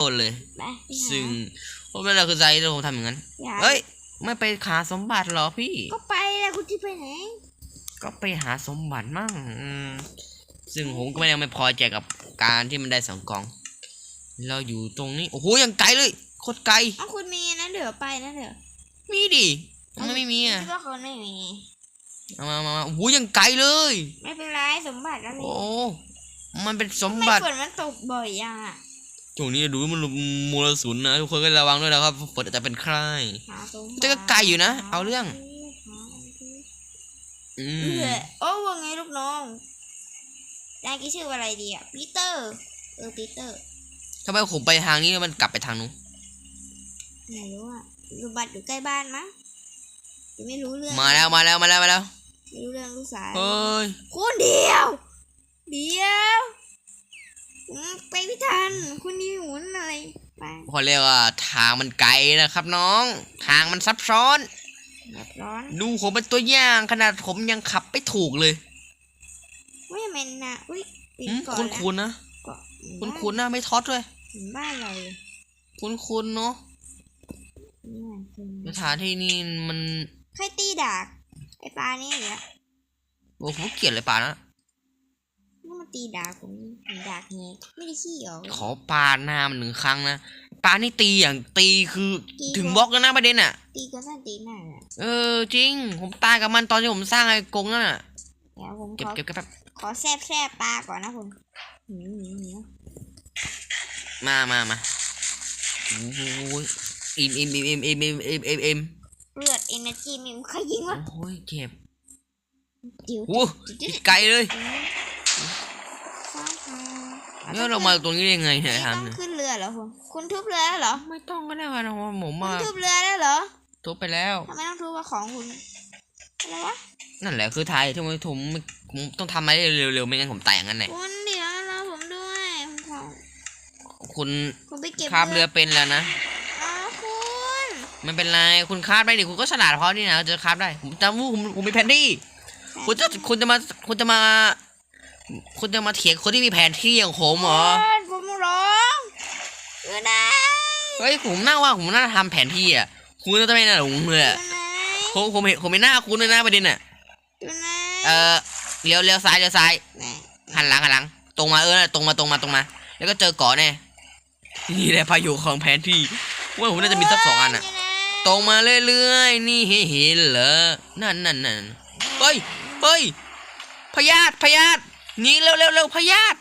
โดนเลย ไปไปหาซึ่งผมไม่ได้คือใจที่ผมทำอย่างนั้น อย่าเอ้ย ไม่ไปหาสมบัติเหรอพี่ ก็ไปแล้วคุณที่ไปไหนก็ไปหาสมบัติมั่งอืมซึ่งผมก็ไม่ยังไม่พอใจกับการที่มันได้สองกอง เราอยู่ตรงนี้ โอ้โห ยังไกลเลย โคตรไกล เอาคุณมีนะเดี๋ยวไปนะเดี๋ยวมีดิมันไม่มีอะคิดว่าเขาไม่มี เอามามามาโอ้โห ยังไกลเลย ไม่เป็นไรสมบัติแล้วนี่โอ้ มันเป็นสมไม่บัติ ฝนมันตกบ่อยยังอะ ช่วงนี้ดูมันมลสุนนะทุกคนก็ระวังด้วยนะครับฝนอาจจะเป็นคล้ายหาสมบัติแต่ก็ไกลอยู่นะ เอาเรื่องหาอืเอมอโอ้ว่าไงลูกน้องนายกี่ชื่อว่าอะไรดีอะปีเตอร์ เออปีเตอร์ทำไมผมไปทางนี้แล้วมันกลับไปทางนู้นไม่รู้อะสมบัติอยู่ใกล้บ้านมั้งยังไม่รู้เรื่องมาแล้วมาแล้วมาแล้วมาแล้วไม่รู้เรื่องลูกสาวเฮ้ยคุณเดียว เดียวผม ไปไม่ทันคุณนี่หมุนอะไรไปเขาเรียกว่าทางมันไกลนะครับน้อง ทางมันซับซ้อน แบบร้อนดูผมเป็นตัวอย่างขนาดผมยังขับไม่ถูกเลยไม่เมนนะอุ้ยปิดอืมก่อนคุณนะคุณนะก็คุณคุณนะไม่ท็อตเลยเหมือนบ้านเราเลยคุณคุณเนาะนี่มันคือสถานที่นี่มันใครตีดากไอ้ปลานี่เหรอโอ้ผมเกลียดเลยป่านะ นี่มันตีดากผมผมดากเงี้ยไม่ได้ขี้ออกเลยขอปาหน้ามันหนึ่งครั้งนะปานี่ตีอย่างตีคือตีถึงก่อนบล็อกแล้วนะประเด็นอะ ตีก็สั้นตีหน้าอะเออจริง ผมตายกับมันตอนที่ผมสร้างไอ้กรงนั่นน่ะเดี๋ยวผมเก็บขอเก็บเก็บแป๊บขอแซบแซบปลาก่อนนะผมหนีหนีหนีมามามาโอ้โหอิ่มอิ่มอิ่มอิ่มอิ่มอิ่มอิ่มอิ่มอิ่มเลือดเอเนอร์จีมีใครยิงวะโอ้ยเจ็บจิ๋วโอ้อีกไกลเลยฟ้าผ่าเนี่ยเรามาตรงนี้ได้ยังไงเนี่ยไม่ทำต้องเนี่ยขึ้นเรือเหรอคุณคุณทุบเรือแล้วเหรอ ไม่ต้องก็ได้ค่ะนะผมคุมาณทุบเรือแล้วเหรอ ทุบไปแล้วทำไมต้องทุบว่าของคุณอะไรวะ นั่นแหละคือไทยที่ผมผมผมต้องทำอะไรเร็วๆไม่งั้นผมตายอย่างนั้นแหละคุณเดี๋ยวรอผมด้วยผมขอคุณผมไปเก็บคาบเรือเป็นแล้วนะอ๋อคุณไม่เป็นไรคุณคาบได้ดิคุณก็ฉลาดพอนี่นะจะคาบได้ผมจำว่าผมผมมีแผนที่คุณจะคุณจะมาคุณจะมา คุณจะมาเถียงคนที่มีแผนที่อย่างผมเหรอคุณผมร้องเออนะเฮ้ยผมน่าว่าผมน่าทำแผนที่อะ คุณจะไม่น่าหลงเลยเออะอนะผมผมเห็นผมเห็นหน้าคุณเลยนะประเด็นอะเออนะเออเลี้ยวเลี้ยวซ้ายเลี้ยวซ้ายไหนหันหลังหันหลัง ตรงมาเออตรงมาตรงมาตรงมา แล้วก็เจอเกาะแน่นี่แหละพายุของแผนที่ว่าผมน่าจะมีสักสองอันอะเดี๋ยวนะตรงมาเรื่อยๆนี่เห็นเหรอนั่นนั่นนั่นเฮ้ยเฮ้ยพยาธิพยาธิห นี่เร็วเร็วเร็วพยาธิ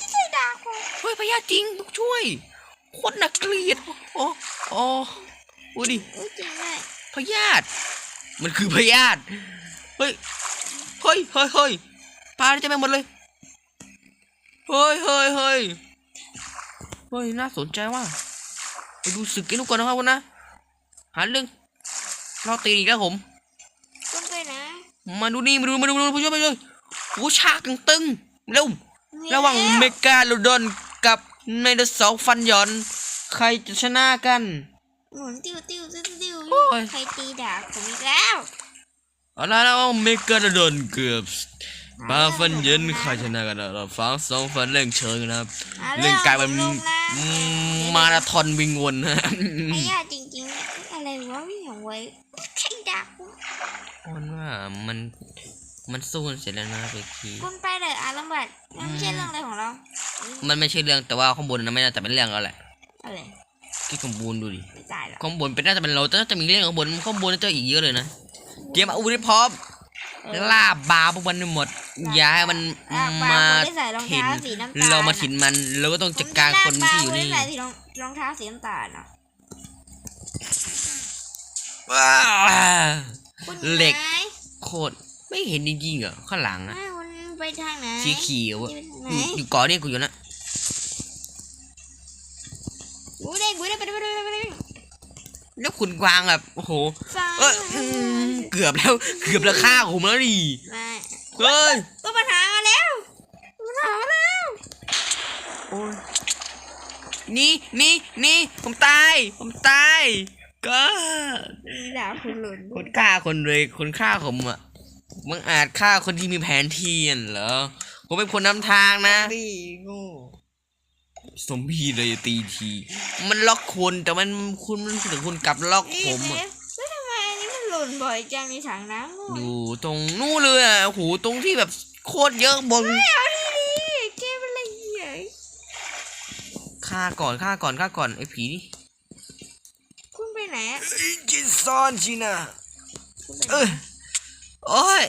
จะใส่ดาบคุณเฮ้ยพยาธิจริงต้องช่วยโคตรน่าเกลียดโอ้โอ้โอ้ดิเออจริงด้วยพยาธิมันคือพยาธิเฮ้ยเฮ้ยเฮ้ยเฮ้ยปลาจะไปหมดเลยเฮ้ยเฮ้ยเฮ้ยเฮ้ยน่าสนใจว่าไปดูศึกกันดูก่อนนะครับคุณนะหาเรื่องเราตีอีกแล้วผมคุณไปนะมาดูนี่มาดูมาดูมาดูผู้ช่วยผู้ช่วย โอ้ฉากตึงตึงเร็วมีระหว่างแล้เมกาโลดอนกับไนเดอร์สองฟันหยอน ใครจะชนะกันหมุนติ้วติ้วติ้วติ้วโอ้ยใครตีดาบผมอีกแล้วเอาละแล้วเมกาโลดอนเกือบปาฟันหยอนใครชนะกันนะเราฟังสองฟันเร่งเชิงนะครับหาเรื่องกลายเป็นผมลงนะอืมมาราธอนวิ่งวนฮะไอ้ยาจริงๆอะไรวะวิ่งเอาไว้ใช่ดาบคุณมันว่ามัน มันสู้กันเสร็จแล้วนะไปคีคุณไปเลยอารัมบัตมันไม่ใช่เรื่องอะไรของเรามันไม่ใช่เรื่องแต่ว่าข้างบนนะไม่น่าจะเป็นเรื่องแล้วแหละอะไรที่ข้างบนดูดิไม่ตายหรอกข้างบนเป็นน่าจะเป็นเราแต่น่าจะมีเรื่องข้างบนข้างบนน่าจะอีกเยอะเลยนะเตรียมอาวุธให้พร้อมเออล่าบาพวกมันให้หมดอย่าให้มันลากปลมาผมได้ใส่รองถิ่นเท้าสีน้ำตาลเรามาถิ่นมันเราก็ต้องจัดการคนที่อยู่นี่ผมจะลากปลาผมได้ใส่สีรองรองเท้าสีน้ำตาลอะว้าวคุณเหล็กไหนโคตร ไม่เห็นจริงๆเหรอข้างหลังอะไม่คุณไปทางไหนสีเขียวอะไปทางไหนอยู่อยู่เก่อนนี่กูอยู่นะกูได้กูได้ไปไปไปไปไปแล้วขุนกวางแบบโอ้โหฟังเอออืมเกือบแล้วเกือบแล้วฆ่าผมแล้วดิไม่เฮ้ยก็ปัญหามาแล้วปัญหามาแล้วโอ้ยนี่นี่นี่ผมตายผมตายก็ดาบคุณหล่นคนฆ่าคนเลยคนฆ่าผมอะ มึงอาจฆ่าคนที่มีแผนที่น่ะเหรอผมเป็นคนนำทางนะดีโง่ซอมบี้เลยตีที มันล็อกคนแต่มันคุณมันถึงคุณกลับล็อกนี่ผมเนอะฟแล้วทำไมอันนี้มันหล่นบ่อยจังในถังน้ำนู่นอยู่ตรงนู่นเลยอะโอ้โหตรงที่แบบโคตรเยอะบนไม่เอาดีดีๆเกมอะไรเหี้ยฆ่าก่อนฆ่าก่อนฆ่าก่อนไอ้ผีนี่คุณไปไหนอะ จินซอนจีน่าคุณไปไหนเออ โอ้ย